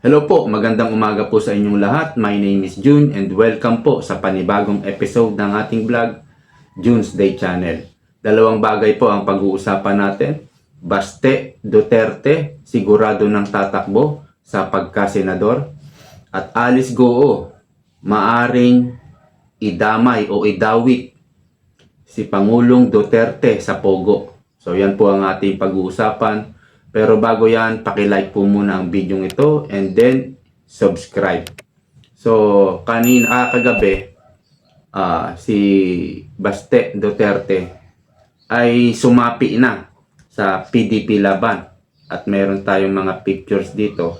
Hello po, magandang umaga po sa inyong lahat. My name is June and welcome po sa panibagong episode ng ating vlog, June's Day Channel. Dalawang bagay po ang pag-uusapan natin. Baste Duterte, sigurado ng tatakbo sa pagkasenador. At Alice Goo, maaring idamay o idawit si Pangulong Duterte sa Pogo. So yan po ang ating pag-uusapan. Pero bago yan, pakilike po muna ang video ito and then subscribe. So kanina ah, kagabi ah, si Baste Duterte ay sumapi na sa PDP laban at meron tayong mga pictures dito.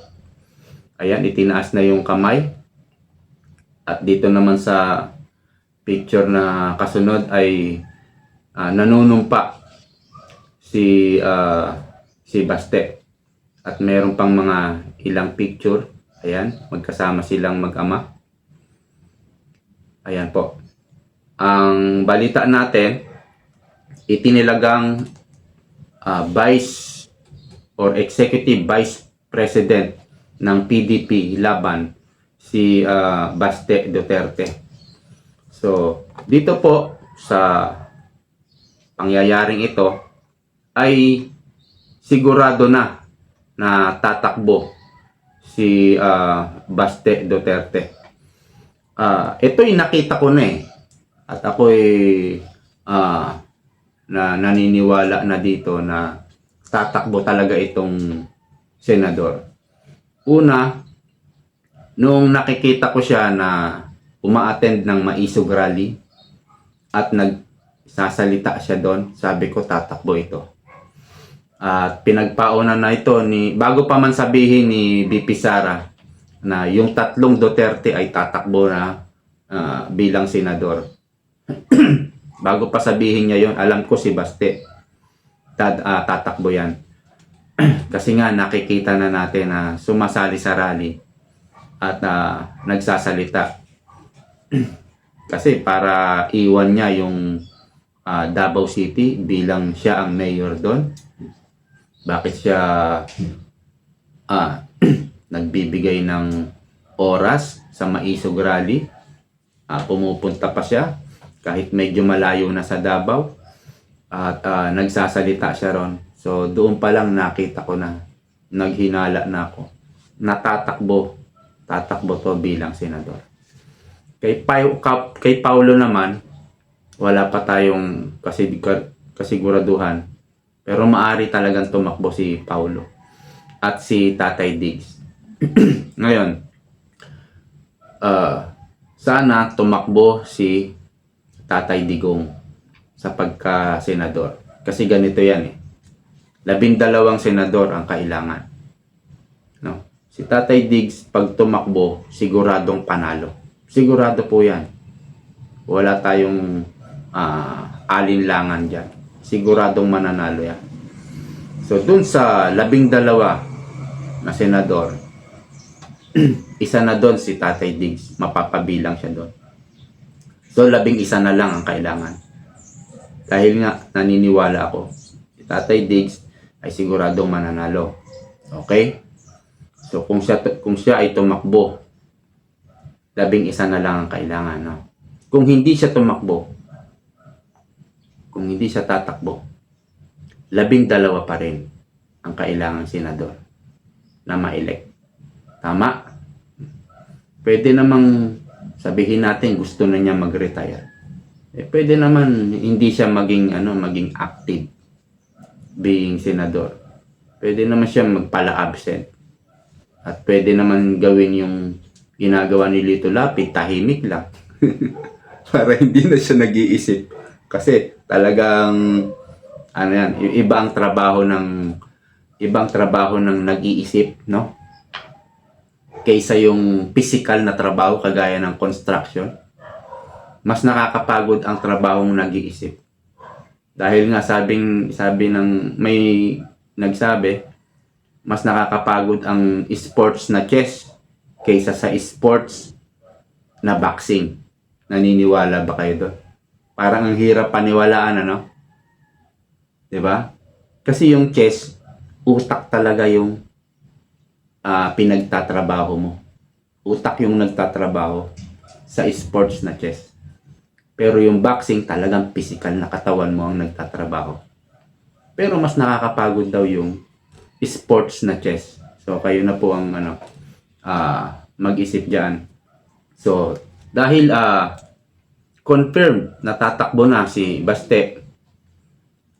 Ayan, itinaas na yung kamay. At dito naman sa picture na kasunod ay ah, nanunumpa si ah, si Baste. At meron pang mga ilang picture. Ayan, magkasama silang mag-ama. Ayan po. Ang balita natin, itinilagang ah, Vice or Executive Vice President ng PDP laban si ah, Baste Duterte. So, dito po sa pangyayaring ito ay sigurado na na tatakbo si ah, Baste Duterte. Ah, ito'y nakita ko na eh. At ako'y ah, na naniniwala na dito na tatakbo talaga itong senador. Una, nung nakikita ko siya na uma-attend ng maisog rally at nagsasalita siya doon, sabi ko tatakbo ito. At pinagpauna na ito ni bago pa man sabihin ni BP Sara na yung tatlong Duterte ay tatakbo na ah, bilang senador. bago pa sabihin niya yon, alam ko si Baste tad, ah, tatakbo yan. Kasi nga nakikita na natin na sumasali sa rally at ah, nagsasalita. Kasi para iwan niya yung ah, Davao City bilang siya ang mayor doon. Bakit siya ah, nagbibigay ng oras sa Maisog Rally? Ah, pumupunta pa siya kahit medyo malayo na sa Davao at ah, nagsasalita siya ron. So doon pa lang nakita ko na naghinala na ako. Natatakbo, tatakbo to bilang senador. Kay, Pa- Ka- kay Paulo naman, wala pa tayong kasi, kasiguraduhan. Pero maari talagang tumakbo si Paulo at si Tatay Diggs. Ngayon, ah, sana tumakbo si Tatay Digong sa pagka-senador. Kasi ganito yan eh. Labing dalawang senador ang kailangan. No? Si Tatay Diggs, pag tumakbo, siguradong panalo. Sigurado po yan. Wala tayong ah, alinlangan dyan. Siguradong mananalo yan. So, dun sa labing dalawa na senador, isa na doon si Tatay Diggs. Mapapabilang siya doon. So, labing isa na lang ang kailangan. Dahil nga, naniniwala ako, si Tatay Diggs ay siguradong mananalo. Okay? So, kung siya, kung siya ay tumakbo, labing isa na lang ang kailangan. No? Kung hindi siya tumakbo, kung hindi siya tatakbo, labing dalawa pa rin ang kailangan senador na ma-elect. Tama? Pwede namang sabihin natin gusto na niya mag-retire. Eh, pwede naman hindi siya maging ano maging active being senador. Pwede naman siya magpala-absent. At pwede naman gawin yung ginagawa ni Lito Lapid, tahimik lang. Para hindi na siya nag-iisip. Kasi talagang ano yan, i- iba ang trabaho ng ibang trabaho ng nag-iisip, no? Kaysa yung physical na trabaho kagaya ng construction. Mas nakakapagod ang trabahong nag-iisip. Dahil nga sabing sabi ng may nagsabi, mas nakakapagod ang sports na chess kaysa sa sports na boxing. Naniniwala ba kayo doon? Parang ang hirap paniwalaan, ano? 'Di ba? Kasi yung chess, utak talaga yung ah, pinagtatrabaho mo. Utak yung nagtatrabaho sa sports na chess. Pero yung boxing talagang physical na katawan mo ang nagtatrabaho. Pero mas nakakapagod daw yung sports na chess. So kayo na po ang ano ah, mag-isip diyan. So dahil ah confirmed na tatakbo na si Baste.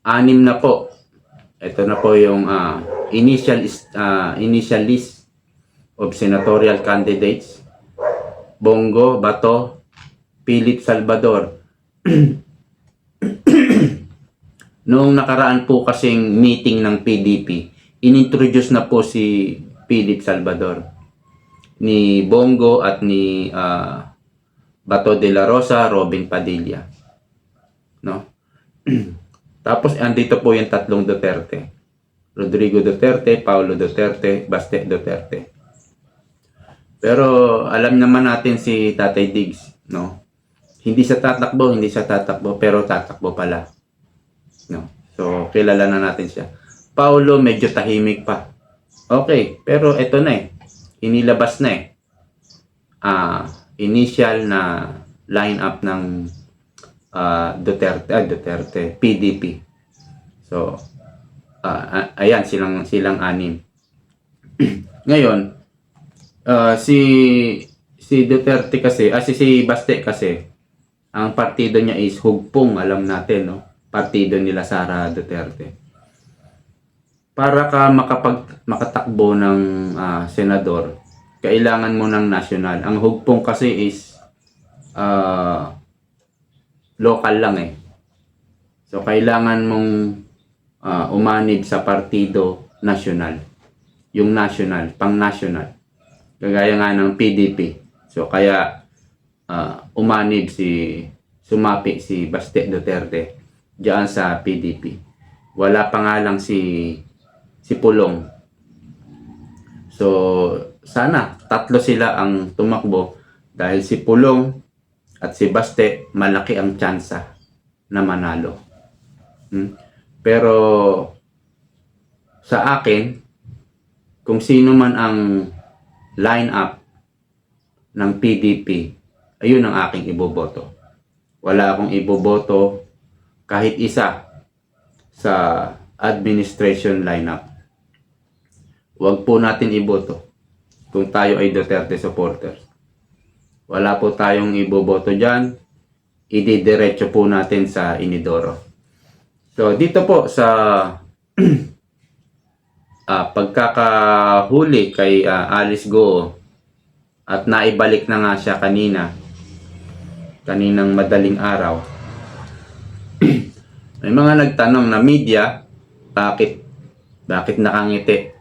Anim na po. Ito na po yung ah, initial ah, initial list of senatorial candidates. Bongo, Bato, Philip Salvador. Noong nakaraan po kasing meeting ng PDP, inintroduce na po si Philip Salvador ni Bongo at ni ah, Bato de la Rosa, Robin Padilla. No? Tapos andito po yung tatlong Duterte. Rodrigo Duterte, Paulo Duterte, Baste Duterte. Pero alam naman natin si Tatay Diggs, no? Hindi siya tatakbo, hindi siya tatakbo, pero tatakbo pala. No? So, kilala na natin siya. Paulo medyo tahimik pa. Okay, pero ito na eh. Inilabas na eh. Ah, initial na lineup ng ah, Duterte, ah, Duterte, PDP. So, a- ayan silang silang anim. Ngayon, ah, si si Duterte kasi, ah, si, si Baste kasi, ang partido niya is Hugpong, alam natin, no? Partido nila Sara Duterte. Para ka makapag makatakbo ng ah, senador, kailangan mo ng national. Ang Hugpong kasi is ah, local lang eh. So kailangan mong ah, umanib sa partido national. Yung national, pang national. Kagaya nga ng PDP. So kaya ah, umanib si sumapi si Baste Duterte diyan sa PDP. Wala pa nga lang si si Pulong. So sana tatlo sila ang tumakbo dahil si Pulong at si Baste malaki ang tsansa na manalo. Hmm? Pero sa akin kung sino man ang line-up ng PDP, ayun ang aking iboboto. Wala akong iboboto kahit isa sa administration lineup. Huwag po natin iboto kung tayo ay Duterte supporters. Wala po tayong iboboto dyan. Ididiretso po natin sa Inidoro. So, dito po sa ah, pagkakahuli kay ah, Alice Go at naibalik na nga siya kanina kaninang madaling araw may mga nagtanong na media bakit bakit nakangiti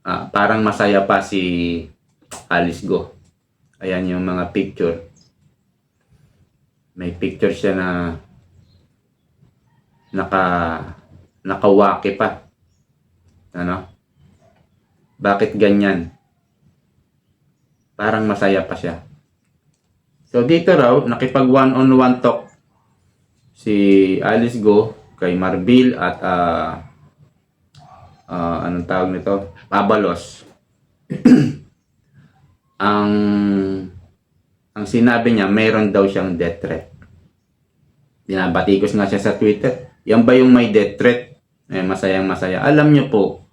Ah, parang masaya pa si Alice Go ayan yung mga picture may picture siya na naka nakawaki pa ano? Bakit ganyan? Parang masaya pa siya. So dito raw, nakipag one-on-one talk si Alice Go kay Marbil at ah ah, anong tawag nito? Abalos. ang ang sinabi niya, mayroon daw siyang death threat. Binabatikos nga siya sa Twitter. Yan ba yung may death threat? Eh, masayang masaya. Alam niyo po,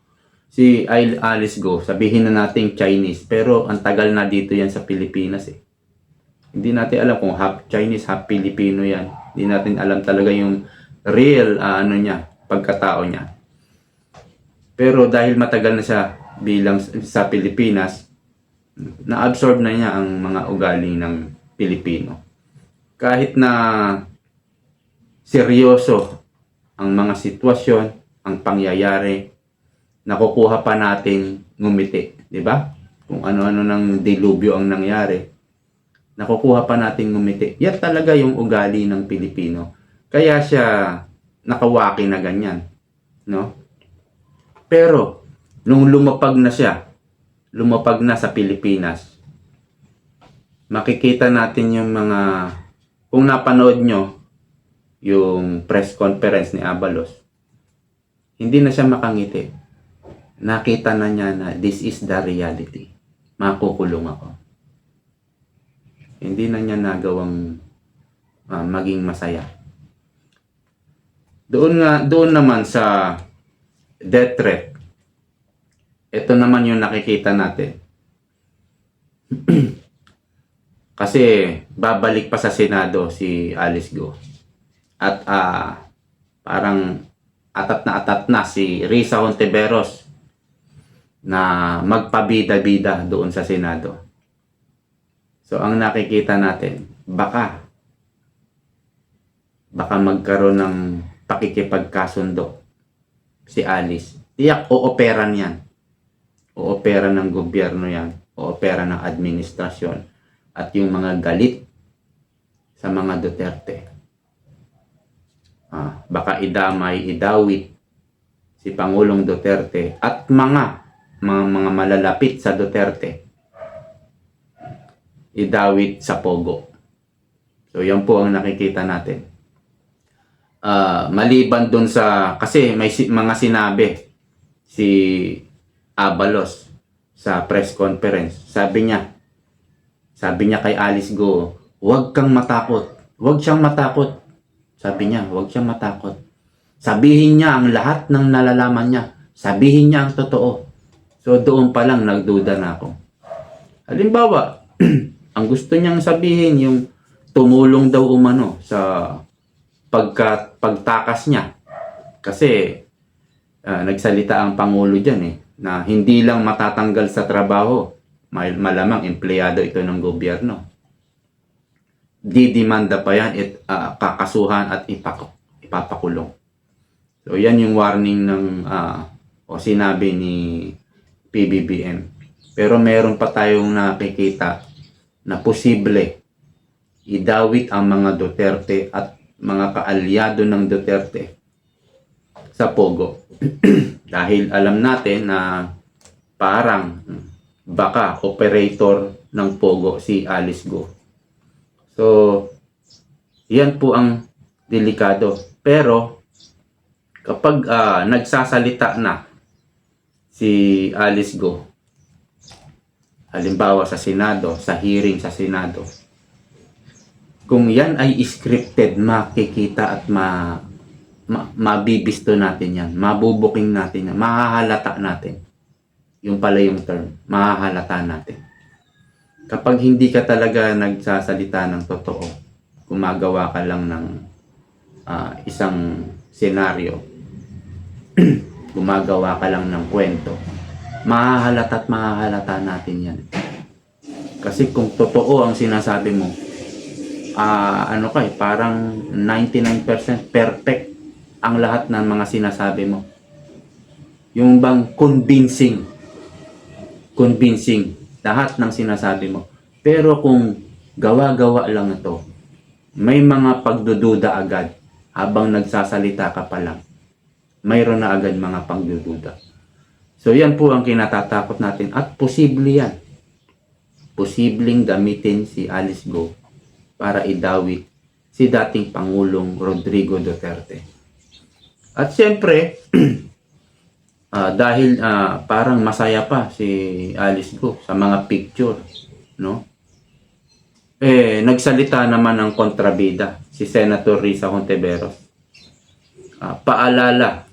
si Al- Alice Go, sabihin na nating Chinese, pero ang tagal na dito yan sa Pilipinas eh. Hindi natin alam kung half Chinese, half Filipino yan. Hindi natin alam talaga yung real ah, ano niya, pagkatao niya. Pero dahil matagal na siya bilang sa Pilipinas, na-absorb na niya ang mga ugali ng Pilipino. Kahit na seryoso ang mga sitwasyon, ang pangyayari, nakukuha pa natin ngumiti, di ba? Kung ano-ano ng dilubyo ang nangyari, nakukuha pa natin ngumiti. Yan talaga yung ugali ng Pilipino. Kaya siya nakawaki na ganyan, no? Pero nung lumapag na siya, lumapag na sa Pilipinas, makikita natin yung mga kung napanood nyo yung press conference ni Abalos, hindi na siya makangiti. nakita na niya na this is the reality. Makukulong ako. Hindi na niya nagawang ah, maging masaya. Doon nga doon naman sa death threat. Ito naman yung nakikita natin. Kasi babalik pa sa Senado si Alice Go. At ah, parang atat na atat na si Risa Hontiveros na magpabida-bida doon sa Senado. So ang nakikita natin, baka baka magkaroon ng pakikipagkasundo si Alice. Tiyak, ooperan yan. Oopera ng gobyerno yan. Oopera ng administrasyon. At yung mga galit sa mga Duterte. Ah, baka idamay, idawit si Pangulong Duterte at mga mga, mga malalapit sa Duterte idawit sa Pogo. So yan po ang nakikita natin. Ah, maliban dun sa kasi may si- mga sinabi si Abalos sa press conference. Sabi niya, sabi niya kay Alice Go, huwag kang matakot. Huwag siyang matakot. Sabi niya, huwag siyang matakot. Sabihin niya ang lahat ng nalalaman niya. Sabihin niya ang totoo. So doon pa lang nagduda na ako. Halimbawa, ang gusto niyang sabihin yung tumulong daw umano sa pagka, pagtakas niya. Kasi ah, nagsalita ang Pangulo dyan eh, na hindi lang matatanggal sa trabaho, mal- malamang empleyado ito ng gobyerno. Didimanda pa yan, it, ah, kakasuhan at ipak- ipapakulong. So yan yung warning ng ah, o sinabi ni PBBM. Pero meron pa tayong nakikita na posible idawit ang mga Duterte at mga kaalyado ng Duterte sa Pogo. Dahil alam natin na parang baka operator ng Pogo si Alice Go. So, yan po ang delikado. Pero, kapag ah, nagsasalita na si Alice Go, halimbawa sa Senado, sa hearing sa Senado, kung yan ay scripted, makikita at ma, ma mabibisto natin yan, mabubuking natin yan, mahahalata natin. Yung pala yung term, mahahalata natin. Kapag hindi ka talaga nagsasalita ng totoo, gumagawa ka lang ng ah, isang senaryo, gumagawa ka lang ng kwento, mahahalata at mahahalata natin yan. Kasi kung totoo ang sinasabi mo, ah ano ka eh, parang 99% perfect ang lahat ng mga sinasabi mo. Yung bang convincing, convincing lahat ng sinasabi mo. Pero kung gawa-gawa lang ito, may mga pagdududa agad habang nagsasalita ka pa lang. Mayroon na agad mga pagdududa. So yan po ang kinatatakot natin at posible yan. Posibleng gamitin si Alice Go para idawit si dating Pangulong Rodrigo Duterte. At siyempre, ah, dahil ah, parang masaya pa si Alice Go sa mga picture, no? Eh, nagsalita naman ng kontrabida si Senator Risa Hontiveros. Ah, paalala,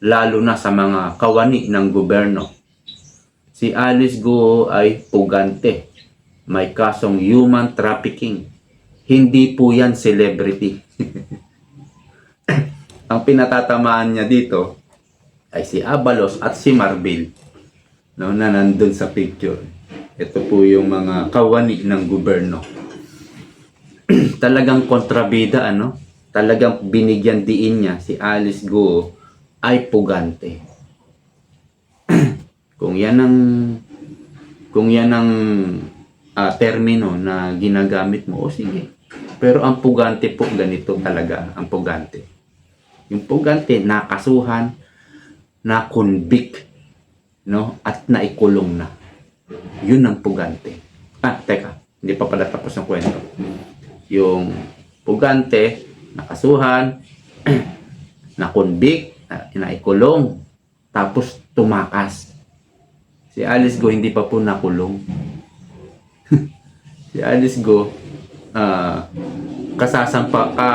lalo na sa mga kawani ng gobyerno. Si Alice Go ay pugante. May kasong human trafficking. Hindi po yan celebrity. Ang pinatatamaan niya dito ay si Abalos at si Marbil no, na nandun sa picture. Ito po yung mga kawani ng gobyerno. Talagang kontrabida, ano? Talagang binigyan diin niya si Alice Go ay pugante. kung yan ang kung yan ang ah, termino na ginagamit mo, o sige. Pero ang pugante po ganito talaga, ang pugante. Yung pugante, nakasuhan, na convict, no? At naikulong na. Yun ang pugante. Ah, teka, hindi pa pala tapos ang kwento. Yung pugante, nakasuhan, na convict, na, naikulong, tapos tumakas. Si Alice Go hindi pa po nakulong. Si Alice Go, ah, kasasampa, ka,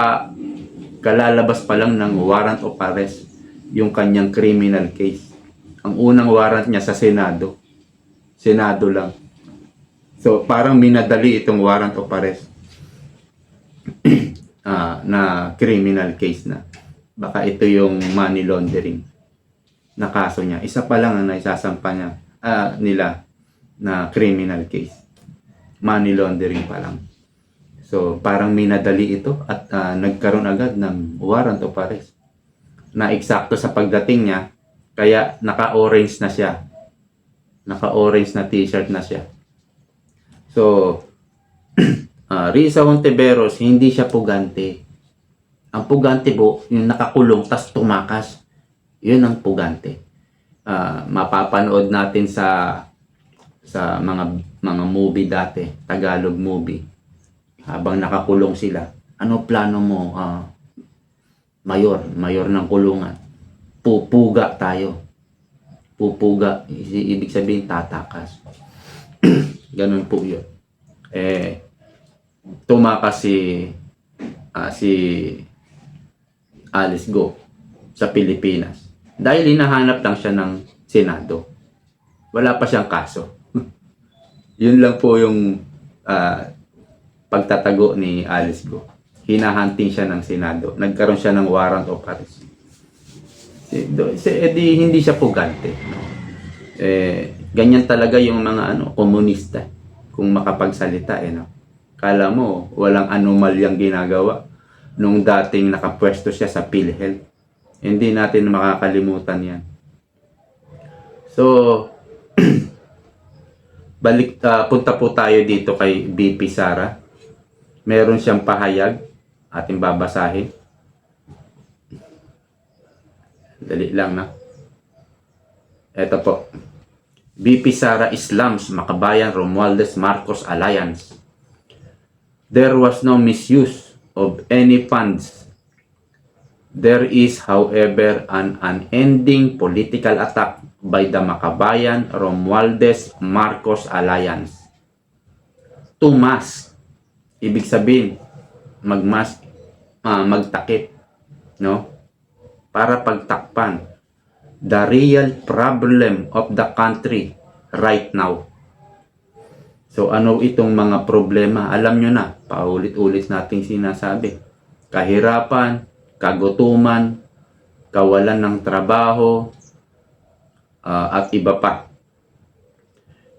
kalalabas pa lang ng warrant of arrest yung kanyang criminal case. Ang unang warrant niya sa Senado. Senado lang. So, parang minadali itong warrant of arrest ah, na criminal case na. Baka ito yung money laundering na kaso niya. Isa pa lang ang naisasampa niya, ah, nila na criminal case. Money laundering pa lang. So, parang minadali ito at ah, nagkaroon agad ng warrant of arrest na eksakto sa pagdating niya, kaya naka-orange na siya. Naka-orange na t-shirt na siya. So, ah Risa Hontiveros, hindi siya pugante. Ang pugante po, yung nakakulong, tas tumakas. Yun ang pugante. Ah, mapapanood natin sa sa mga mga movie dati, Tagalog movie. Habang nakakulong sila, ano plano mo? Ah, mayor, mayor ng kulungan. Pupuga tayo. Pupuga, ibig sabihin tatakas. Ganun po yun. Eh, tumakas si ah, si Alice Go sa Pilipinas. Dahil hinahanap lang siya ng Senado. Wala pa siyang kaso. Yun lang po yung ah, pagtatago ni Alice Go. Hinahunting siya ng Senado. Nagkaroon siya ng warrant of arrest. Si, do, si Eddie, hindi siya pugante. No? Eh, ganyan talaga yung mga ano, komunista. Kung makapagsalita, eh, no? Kala mo, walang anomalyang ginagawa nung dating nakapwesto siya sa PhilHealth. Hindi natin makakalimutan yan. So, balik, ah, punta po tayo dito kay BP Sara. Meron siyang pahayag, ating babasahin. Dali lang na. Ito po. BP Sara Islam's Makabayan Romualdez Marcos Alliance. There was no misuse of any funds. There is, however, an unending political attack by the Makabayan Romualdez Marcos Alliance. To mask. Ibig sabihin, magmask, ah, magtakip, no? Para pagtakpan the real problem of the country right now. So ano itong mga problema? Alam nyo na, paulit-ulit nating sinasabi. Kahirapan, kagutuman, kawalan ng trabaho, ah, at iba pa.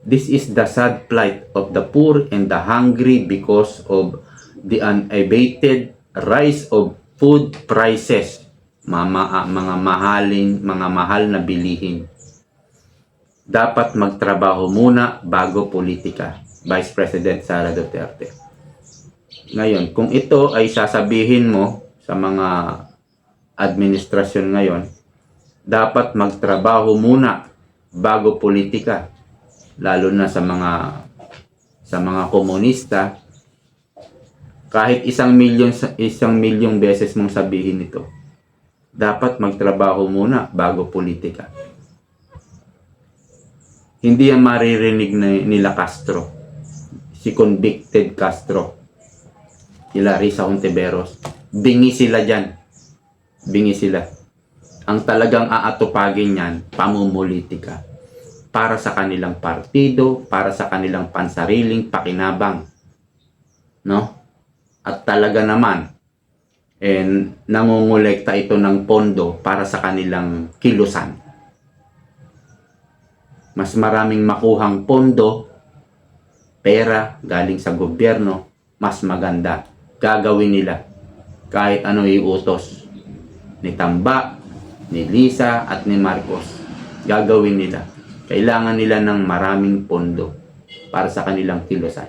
This is the sad plight of the poor and the hungry because of the unabated rise of food prices. Mama, ah, mga mahalin, mga mahal na bilihin. Dapat magtrabaho muna bago politika. Vice President Sara Duterte. Ngayon, kung ito ay sasabihin mo sa mga administrasyon ngayon, dapat magtrabaho muna bago politika. Lalo na sa mga sa mga komunista, kahit isang milyon isang milyong beses mong sabihin ito, dapat magtrabaho muna bago politika. Hindi yan maririnig na, nila Castro. Si convicted Castro. Nila Risa Hontiveros. Bingi sila dyan. Bingi sila. Ang talagang aatupagin yan, pamumulitika. Para sa kanilang partido, para sa kanilang pansariling pakinabang. No? At talaga naman, and nangungulekta ito ng pondo para sa kanilang kilusan. Mas maraming makuhang pondo, pera galing sa gobyerno, mas maganda. Gagawin nila kahit ano iutos ni Tamba, ni Lisa at ni Marcos. Gagawin nila. Kailangan nila ng maraming pondo para sa kanilang kilusan.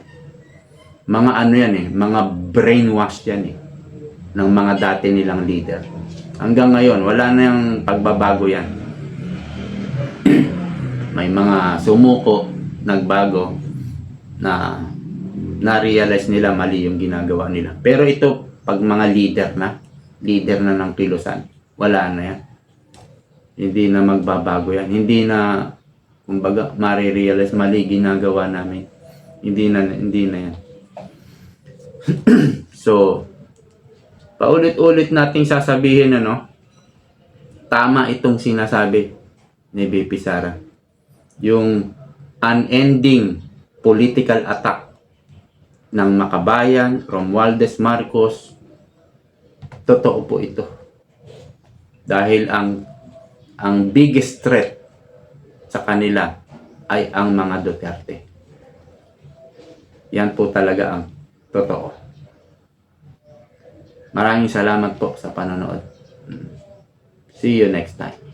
Mga ano yan eh, mga brainwash yan eh ng mga dati nilang leader. Hanggang ngayon, wala na yung pagbabago yan. May mga sumuko, nagbago, na na-realize nila mali yung ginagawa nila. Pero ito, pag mga leader na, leader na ng kilusan, wala na yan. Hindi na magbabago yan. Hindi na, kumbaga, marirealize mali ginagawa namin. Hindi na, hindi na yan. so, paulit-ulit nating sasabihin, ano, tama itong sinasabi ni BP Sara. Yung unending political attack ng Makabayan, Romualdez Marcos, totoo po ito. Dahil ang ang biggest threat sa kanila ay ang mga Duterte. Yan po talaga ang totoo. Maraming salamat po sa panonood. See you next time.